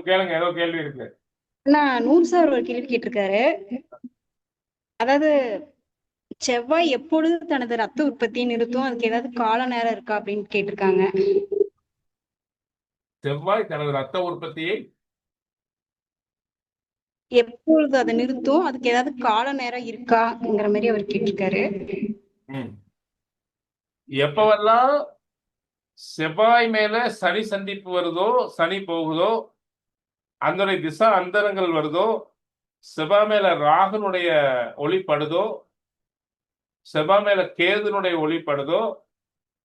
Madam கேளுங்க ஏதோ கேள்வி இருக்கு. நான் நூறு சார் ஒரு கேள்வி கேட்டிருக்காரு. அதாவது செவ்வாய் எப்பொழுது தனது ரத்த உற்பத்தியை நிறுத்தும்? அதுக்கு ஏதாவது கால நேரம் இருக்கா அப்படின்னு கேட்டிருக்காங்க. செவ்வாய் தனது ரத்த உற்பத்தியை எப்பொழுது அதை நிறுத்தும்? அதுக்கு ஏதாவது கால நேரம் இருக்காங்கிற மாதிரி அவர் கேட்டிருக்காரு. எப்பவெல்லாம் செவ்வாய் மேல சனி சந்திப்பு வருதோ சனி போகுதோ அதனுடைய திசா அந்தரங்கள் வருதோ செவ்வா மேல ராகுனுடைய ஒளிப்படுதோ செவ்வா மேல கேதுனுடைய ஒளிப்படுதோ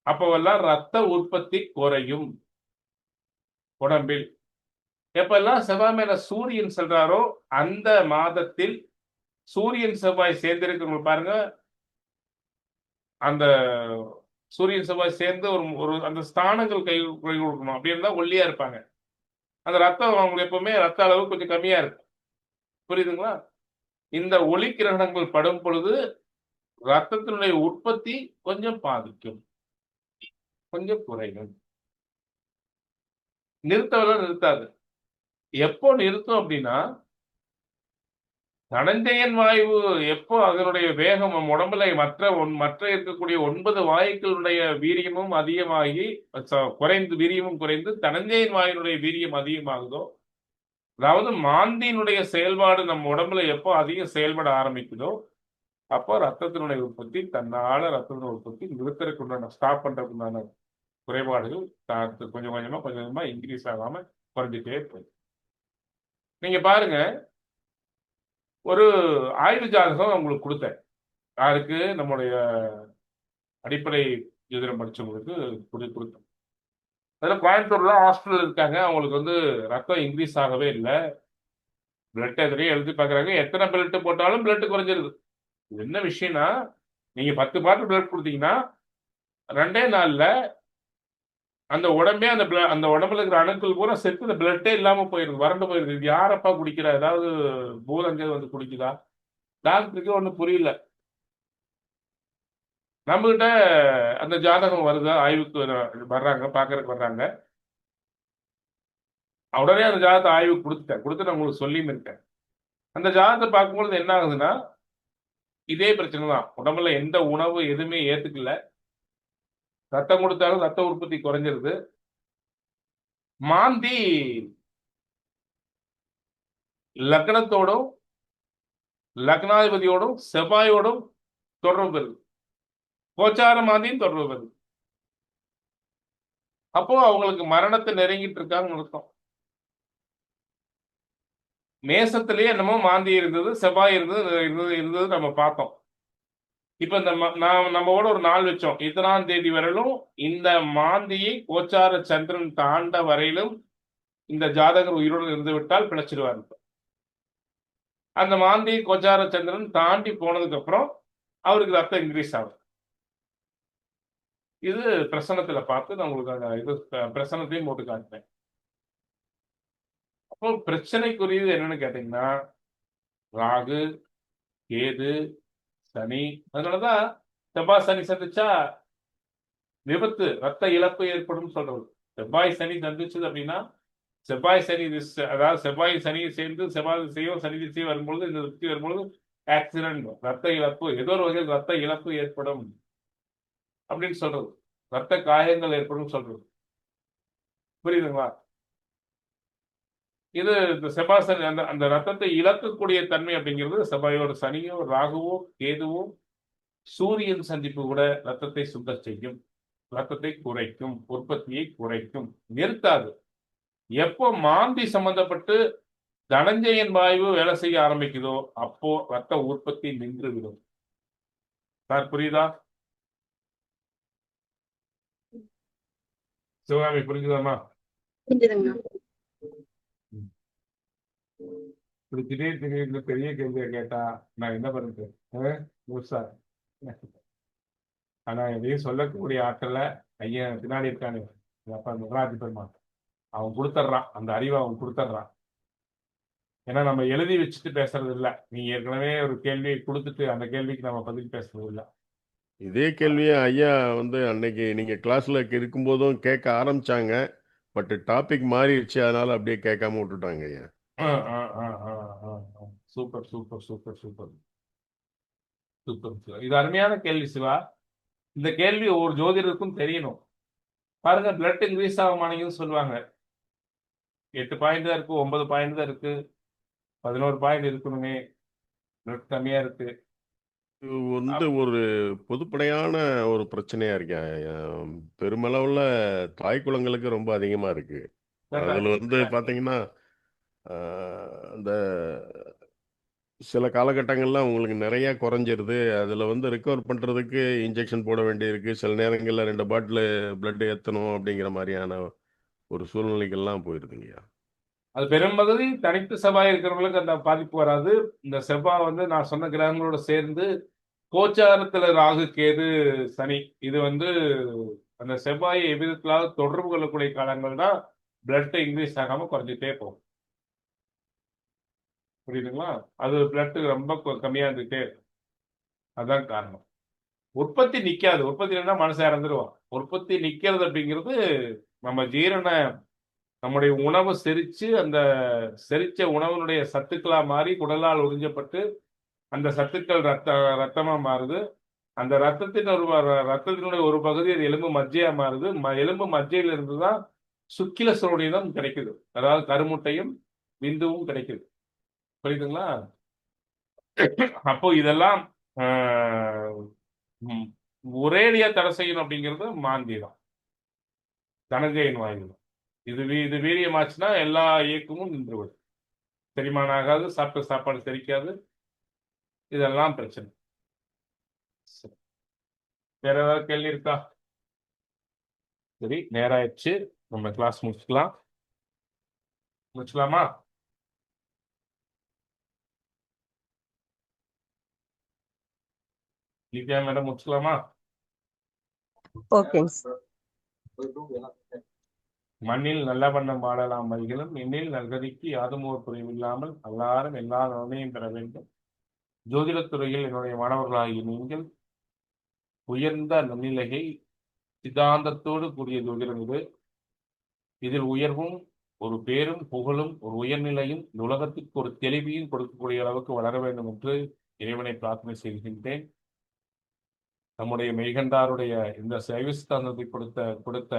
அப்பவெல்லாம் ரத்த உற்பத்தி குறையும் உடம்பில். எப்பெல்லாம் செவ்வாய் மேல சூரியன் செல்றாரோ அந்த மாதத்தில் சூரியன் செவ்வாய் சேர்ந்திருக்கிறவங்க பாருங்க. அந்த சூரியன் செவ்வாய் சேர்ந்து ஒரு ஒரு அந்த ஸ்தானங்கள் கை கை கொடுக்கணும். அப்படி தான் ஒல்லியா இருப்பாங்க. அந்த ரத்தம் அவங்களுக்கு எப்பவுமே ரத்த அளவு கொஞ்சம் கம்மியா இருக்கும் புரியுதுங்களா? இந்த ஒளி கிரகணங்கள் படும் பொழுது ரத்தத்தினுடைய உற்பத்தி கொஞ்சம் பாதிக்கும். கொஞ்சம் குறையும். நிறுத்தவெல்லாம் நிறுத்தாது. எப்போ நிறுத்தும் அப்படின்னா தனஞ்சயன் வாயு எப்போ அதனுடைய வேகம் உடம்புல மற்ற ஒன்- மற்ற இருக்கக்கூடிய ஒன்பது வாயுக்களுடைய வீரியமும் அதிகமாகி ச- குறைந்து வீரியமும் குறைந்து தனஞ்சயன் வாயுனுடைய வீரியம் அதிகமாகுதோ? அதாவது மாந்தியினுடைய செயல்பாடு நம்ம உடம்புல எப்போ அதிகம் செயல்பட ஆரம்பிக்குதோ அப்போ ரத்தத்தினுடைய உற்பத்தி தன்னால ரத்தத்தினுடைய உற்பத்தி நிறுத்தறதுக்கு உண்டான ஸ்டாப் பண்றதுக்குண்டான குறைபாடுகள் கொஞ்சம் கொஞ்சமா கொஞ்சம் கொஞ்சமா இன்க்ரீஸ் ஆகாம குறைஞ்சிட்டே போகுது. நீங்க பாருங்க ஒரு ஆய்வு ஜாதகம் உங்களுக்கு கொடுத்தேன். யாருக்கு? நம்முடைய அடிப்படை ஜோதிடம் படித்தவங்களுக்கு கொடு கொடுத்தோம் அதில் கோயம்புத்தூர்ல ஹாஸ்பிட்டல் இருக்காங்க. அவங்களுக்கு வந்து ரத்தம் இன்க்ரீஸ் ஆகவே இல்லை. பிளட் எதிரையும் எழுதி பார்க்குறாங்க. எத்தனை பிளட் போட்டாலும் பிளட் குறைஞ்சிருது. என்ன விஷயம்னா நீங்கள் பத்து பாட்டில் பிளட் கொடுத்தீங்கன்னா ரெண்டே நாளில் அந்த உடம்பே அந்த அந்த உடம்புல இருக்கிற அணுக்கள் பூரா செத்து அந்த பிளட்டே இல்லாம போயிருது வறண்டு போயிருது. யாரப்பா குடிக்கிறா? ஏதாவது பூதங்கள் வந்து குடிக்குதா? டாக்டருக்கு ஒன்றும் புரியல. நம்மகிட்ட அந்த ஜாதகம் வருதா? ஆய்வுக்கு வர்றாங்க பார்க்கறதுக்கு வர்றாங்க. உடனே அந்த ஜாதகத்தை ஆய்வுக்கு கொடுத்துட்டேன். கொடுத்து நான் உங்களுக்கு சொல்லியும் இருக்கேன். அந்த ஜாதகத்தை பார்க்கும்பொழுது என்ன ஆகுதுன்னா இதே பிரச்சனை தான் உடம்புல எந்த உணவு எதுவுமே ஏத்துக்கல. ரத்தம் கொடுத்தாலும் ரத்த உற்பத்தி குறைஞ்சிருது. மாந்தி லக்னத்தோடும் லக்னாதிபதியோடும் செவ்வாயோடும் தொடர்பு பெறுது. கோச்சார மாந்தியும் தொடர்பு பெறுது. அப்போ அவங்களுக்கு மரணத்தை நெருங்கிட்டு இருக்காங்கன்னு அர்த்தம். மேசத்திலேயே என்னமோ மாந்தி இருந்தது செவ்வாய் இருந்தது இருந்தது இருந்தது நம்ம பார்த்தோம். இப்ப இந்த ம- நம்மோட ஒரு நாள் வச்சோம். இத்தனாம் தேதி வரையிலும் இந்த மாந்தியை கோச்சார சந்திரன் தாண்ட வரையிலும் இந்த ஜாதகர் உயிருடன் இருந்து விட்டால் பிழைச்சிடுவார். அந்த மாந்தி கோச்சார சந்திரன் தாண்டி போனதுக்கு அப்புறம் அவருக்கு ரத்தம் இன்க்ரீஸ் ஆகுது. இது பிரசனத்துல பார்த்து நான் உங்களுக்கு இது பிரசனத்தையும் போட்டு காட்டுறேன். அப்போ பிரச்சனைக்குரியது என்னன்னு கேட்டீங்கன்னா ராகு கேது சனி அதனாலதான் செவ்வாய் சனி சந்திச்சா விபத்து ரத்த இழப்பு ஏற்படும் சொல்றது. செவ்வாய் சனி சந்திச்சது அப்படின்னா செவ்வாய் சனி அதாவது செவ்வாய் சனி சேர்ந்து செவ்வாய் திசையோ சனி திசையும் வரும்பொழுது இந்த திருப்தி வரும்பொழுது ஆக்சிடென்ட் ரத்த இழப்பு ஏதோ ஒரு வகையில் ரத்த இழப்பு ஏற்படும் அப்படின்னு சொல்றது. ரத்த காயங்கள் ஏற்படும் சொல்றது. புரியுதுங்களா? இது இந்த அந்த அந்த ரத்தத்தை இழக்கக்கூடிய தன்மை அப்படிங்கிறது செவ்வாயோட சனியோ ராகுவோ கேதுவோ சூரியன் சந்திப்பு கூட ரத்தத்தை சுத்த செய்யும். ரத்தத்தை குறைக்கும் உற்பத்தியை குறைக்கும். நிறுத்தாது. எப்போ மாந்தி சம்பந்தப்பட்டு தனஞ்சயன் வாயு வேலை செய்ய ஆரம்பிக்குதோ அப்போ ரத்த உற்பத்தி நின்று விடும் சார் புரியுதா? சிவகாமி புரிஞ்சுதாமா இப்படி திடீர் திடீர்னு பெரிய கேள்வியை கேட்டா நான் என்ன பண்றது? முழுசா ஆனா எதையும் சொல்லக்கூடிய ஆற்றல ஐயன் பின்னாடி இருக்கானு. அப்பா முகராஜி பெருமான் அவன் கொடுத்துட்றான் அந்த அறிவை அவன் கொடுத்துட்றான் ஏன்னா நம்ம எழுதி வச்சுட்டு பேசுறது இல்ல. நீ ஏற்கனவே ஒரு கேள்வியை கொடுத்துட்டு அந்த கேள்விக்கு நம்ம பதில் பேசுறது இல்ல. இதே கேள்வியை ஐயா வந்து அன்னைக்கு நீங்கள் கிளாஸில் இருக்கும்போதும் கேட்க ஆரம்பிச்சாங்க. பட் டாபிக் மாறிடுச்சு. அதனால அப்படியே கேட்காம விட்டுட்டாங்க ஐயா. Super super super super. Super. இது அருமையான கேள்வி சிவா. இந்த கேள்வி ஒவ்வொரு ஜோதிடருக்கும் தெரியணும். பாருங்க பிளட் இன்க்ரீஸ் ஆக மாட்டேங்குதுன்னு சொல்லுவாங்க. எட்டு பாயிண்ட் தான் இருக்கு ஒன்பது பாயிண்ட் தான் இருக்கு. பதினோரு பாயிண்ட் இருக்கணுமே. பிளட் கம்மியா இருக்கு. வந்து ஒரு பொதுப்படையான ஒரு பிரச்சனையா இருக்கேன். பெருமளவுல தாய் குளங்களுக்கு ரொம்ப அதிகமா இருக்கு. அதுல வந்து பாத்தீங்கன்னா இந்த சில காலகட்டங்களில் உங்களுக்கு நிறைய குறைஞ்சிருது. அதில் வந்து ரிக்கவர் பண்ணுறதுக்கு இன்ஜெக்ஷன் போட வேண்டியிருக்கு. சில நேரங்களில் ரெண்டு பாட்டில் பிளட் ஏற்றணும் அப்படிங்கிற மாதிரியான ஒரு சூழ்நிலைகள்லாம் போயிருதுங்கய்யா. அது பெரும்பகுதி தனித்து செவ்வாய் இருக்கிறவங்களுக்கு அந்த பாதிப்பு வராது. இந்த செவ்வாய் வந்து நான் சொன்ன கிரகங்களோட சேர்ந்து கோச்சாரத்தில் ராகு கேது சனி இது வந்து அந்த செவ்வாயை எவ்விதத்திலாவது தொடர்பு கொள்ளக்கூடிய காலங்கள் தான் பிளட் இன்க்ரீஸ் ஆகாமல் குறைஞ்சிட்டே போகும். புரியுதுங்களா? அது பிளட் ரொம்ப கம்மியா இருந்துட்டே இருக்கும். அதான் காரணம். உற்பத்தி நிக்காது. உற்பத்தி இல்லைன்னா மனசு இறந்துருவான். உற்பத்தி நிக்கிறது அப்படிங்கிறது நம்ம ஜீரண நம்முடைய உணவை செரிச்சு அந்த செரிச்ச உணவினுடைய சத்துக்களா மாறி குடலால் உறிஞ்சப்பட்டு அந்த சத்துக்கள் ரத்த ரத்தமா மாறுது. அந்த ரத்தத்தின் ஒரு ரத்தத்தினுடைய ஒரு பகுதி அது எலும்பு மஜ்ஜையா மாறுது. ம- எலும்பு மஜ்ஜையிலிருந்து தான் சுக்கில சுரோடிதம் கிடைக்குது. அதாவது கருமுட்டையும் விந்துவும் கிடைக்குது. புரியுதுங்களா? அப்போ இதெல்லாம் ஆஹ், ஒரேடியா தடை செய்யணும் அப்படிங்கிறது மாந்தி தான் தனஞ்சயன் வாயு தான். இது வீ- இது வீரியமாச்சுன்னா எல்லா இயக்கமும் நின்றுவிடும். செரிமானம் ஆகாது சாப்பிட்ட சாப்பாடு செரிக்காது. இதெல்லாம் பிரச்சனை. சரி. வேற ஏதாவது கேள்வி இருக்கா? சரி நேரம் ஆயிடுச்சு நம்ம கிளாஸ் முடிச்சுக்கலாம். முடிச்சுக்கலாமா? நித்யா மேடம் முடிச்சுக்கலாமா? ஓகேங்க சார். மண்ணில் நல்ல வண்ணம் பாடலாம் வைகளும் எண்ணில் நல்கதிக்கு யாதும் ஒரு குறைவில்லாமல் எல்லாரும் எல்லா நன்மையும் பெற வேண்டும். ஜோதிடத் துறையில் என்னுடைய மாணவர்களாகிய நீங்கள் உயர்ந்த நன்னிலையை சித்தாந்தத்தோடு கூடிய ஜோதிடம் இது. இதில் உயர்வும் ஒரு பேரும் புகழும் ஒரு உயர்நிலையும் இந்த உலகத்திற்கு ஒரு தெளிவையும் கொடுக்கக்கூடிய அளவுக்கு வளர வேண்டும் என்று இறைவனை பிரார்த்தனை செய்கின்றேன். நம்முடைய மெய்கண்டாருடைய இந்த சேவிஸ்தானத்தை கொடுத்த கொடுத்த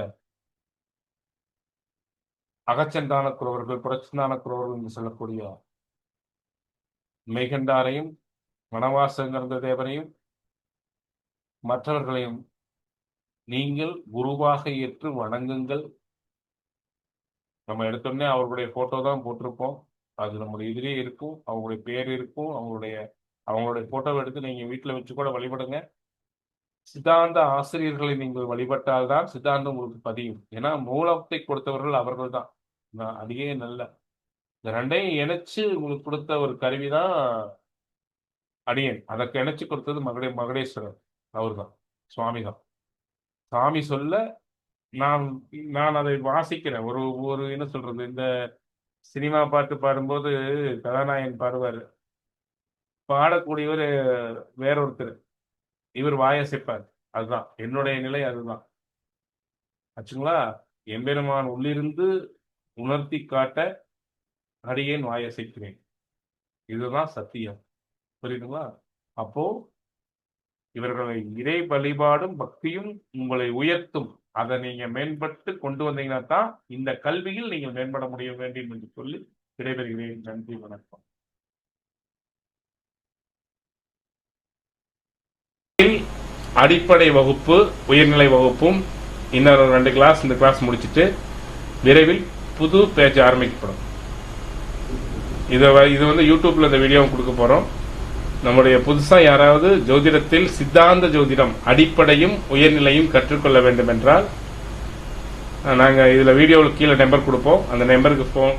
அகச்சந்தான குரவர்கள் புரட்சிந்தான குரவர்கள் என்று சொல்லக்கூடிய மெய்கண்டாரையும் வனவாசங்கர்ந்த தேவரையும் மற்றவர்களையும் நீங்கள் குருவாக ஏற்று வணங்குங்கள். நம்ம எடுத்தோடனே அவர்களுடைய போட்டோ தான் போட்டிருப்போம். அது நம்முடைய இதுலயே இருக்கும் அவங்களுடைய பேர் இருக்கும் அவங்களுடைய அவங்களுடைய போட்டோவை எடுத்து நீங்க வீட்டில் வச்சு கூட வழிபடுங்க. சித்தாந்த ஆசிரியர்களை நீங்கள் வழிபட்டால்தான் சித்தாந்தம் உங்களுக்கு பதியும். ஏன்னா மூலத்தை கொடுத்தவர்கள் அவர்கள் தான் நான் அடியே நல்ல. இந்த ரெண்டையும் இணைச்சு உங்களுக்கு கொடுத்த ஒரு கருவி தான் அடியன். அதற்கு இணைச்சு கொடுத்தது மகடே மகடேஸ்வரர். அவர்தான். சுவாமி தான் சாமி சொல்ல நான் நான் அதை வாசிக்கிறேன். ஒரு ஒரு என்ன சொல்றது? இந்த சினிமா பாட்டு பாடும்போது கதாநாயகன் பாடுவார். பாடக்கூடியவர் வேறொருத்தர். இவர் வாயசைப்பார் அதுதான். என்னுடைய நிலை அதுதான். ஆச்சுங்களா? எம்பெருமான் உள்ளிருந்து உணர்த்தி காட்ட அடியேன் வாயசைக்கிறேன் இதுதான் சத்தியம். புரியுதுங்களா? அப்போ இவர்களை இறை வழிபாடும் பக்தியும் உங்களை உயர்த்தும். அதை நீங்க மேம்பட்டு கொண்டு வந்தீங்கன்னா தான் இந்த கல்வியில் நீங்கள் மேம்பட முடிய வேண்டும் என்று சொல்லி விடைபெறுகிறேன். நன்றி வணக்கம். அடிப்படை வகுப்பு உயர்நிலை வகுப்பும் இன்னொரு ரெண்டு கிளாஸ் இந்த கிளாஸ் முடிச்சிட்டு விரைவில் புது பேஜ் ஆரம்பிக்கப்படும். இதை வ- இது வந்து யூடியூப்ல இந்த வீடியோவும் கொடுக்க போறோம். நம்முடைய புதுசா யாராவது ஜோதிடத்தில் சித்தாந்த ஜோதிடம் அடிப்படையும் உயர்நிலையும் கற்றுக்கொள்ள வேண்டும் என்றால் நாங்க இதுல வீடியோவில் கீழே நம்பர் கொடுப்போம். அந்த நம்பருக்கு ஃபோன்